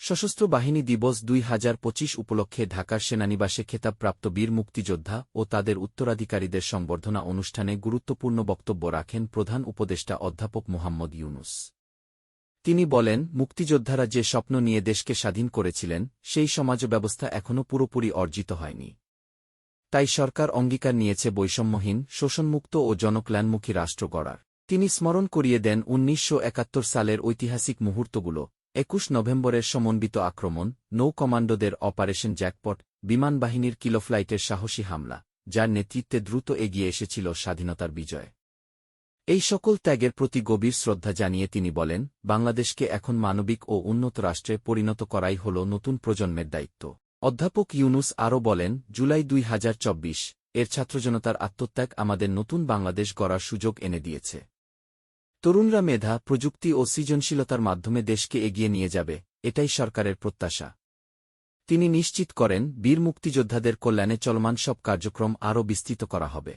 সশস্ত্র বাহিনী দিবস দুই হাজার পঁচিশ উপলক্ষে ঢাকার সেনানিবাসে খেতাবপ্রাপ্ত বীর মুক্তিযোদ্ধা ও তাদের উত্তরাধিকারীদের সংবর্ধনা অনুষ্ঠানে গুরুত্বপূর্ণ বক্তব্য রাখেন প্রধান উপদেষ্টা অধ্যাপক মোহাম্মদ ইউনুস। তিনি বলেন, মুক্তিযোদ্ধারা যে স্বপ্ন নিয়ে দেশকে স্বাধীন করেছিলেন, সেই সমাজ ব্যবস্থা এখনও পুরোপুরি অর্জিত হয়নি। তাই সরকার অঙ্গীকার নিয়েছে বৈষম্যহীন, শোষণমুক্ত ও জনকল্যাণমুখী রাষ্ট্র গড়ার। তিনি স্মরণ করিয়ে দেন উনিশশো একাত্তর সালের ঐতিহাসিক মুহূর্তগুলো একুশ নভেম্বরের সমন্বিত আক্রমণ নৌ কমান্ডোদের অপারেশন জ্যাকপট, বিমানবাহিনীর কিলোফ্লাইটের সাহসী হামলা, যার নেতৃত্বে দ্রুত এগিয়ে এসেছিল স্বাধীনতার বিজয়। এই সকল ত্যাগের প্রতি গভীর শ্রদ্ধা জানিয়ে তিনি বলেন, বাংলাদেশকে এখন মানবিক ও উন্নত রাষ্ট্রে পরিণত করাই হল নতুন প্রজন্মের দায়িত্ব। অধ্যাপক ইউনুস আরও বলেন, জুলাই দুই হাজার চব্বিশ, এর ছাত্রজনতার আত্মত্যাগ আমাদের নতুন বাংলাদেশ গড়ার সুযোগ এনে দিয়েছে। তরুণরা মেধা, প্রযুক্তি ও সৃজনশীলতার মাধ্যমে দেশকে এগিয়ে নিয়ে যাবে, এটাই সরকারের প্রত্যাশা। তিনি নিশ্চিত করেন, বীর মুক্তিযোদ্ধাদের কল্যাণে চলমান সব কার্যক্রম আরও বিস্তৃত করা হবে।